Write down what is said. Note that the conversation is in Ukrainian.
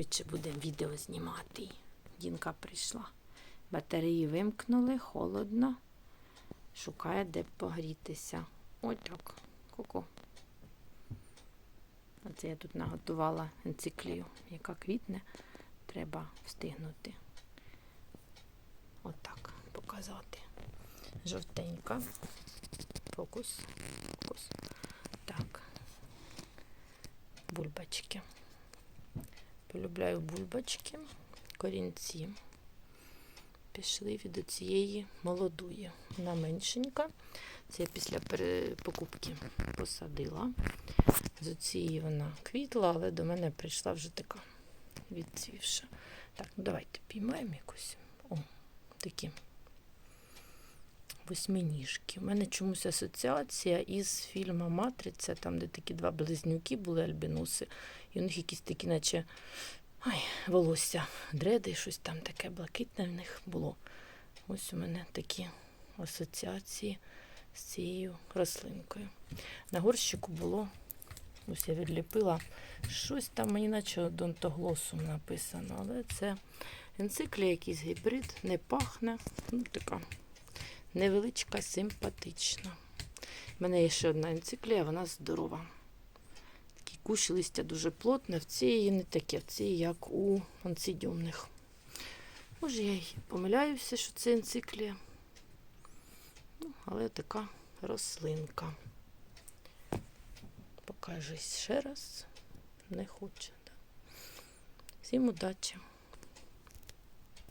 швидше будемо відео знімати. Дінка прийшла. Батареї вимкнули, холодно. Шукає, де погрітися. Ось так. Ку-ку. Оце я тут наготувала енциклію, яка квітне. Треба встигнути. Отак показати. Жовтенька. Фокус. Фокус. Так. Бульбочки. Полюбляю бульбочки, корінці. Пішли від цієї молодої. Вона меншенька. Це я після покупки посадила. З цієї вона квітла, але до мене прийшла вже така відцвівша. Так, ну давайте піймаємо якусь. О, такі восьминіжки. У мене чомусь асоціація із фільму Матриця, там, де такі два близнюки були альбінуси, і у них якісь такі, наче ай, волосся, дреди, щось там таке блакитне в них було. Ось у мене такі асоціації з цією рослинкою. На горщику було, ось я відліпила, щось там мені наче одонтоглосум написано, але це енциклія, якийсь гібрид, не пахне. Ну, така невеличка, симпатична. У мене є ще одна енциклія, вона здорова. Такий кущ листя дуже плотне, в цієї не таке, в цієї як у анцидіумних. Може, я й помиляюся, що це енциклія. Ну, але така рослинка. Покажись ще раз. Не хоче. Да. Всім удачі!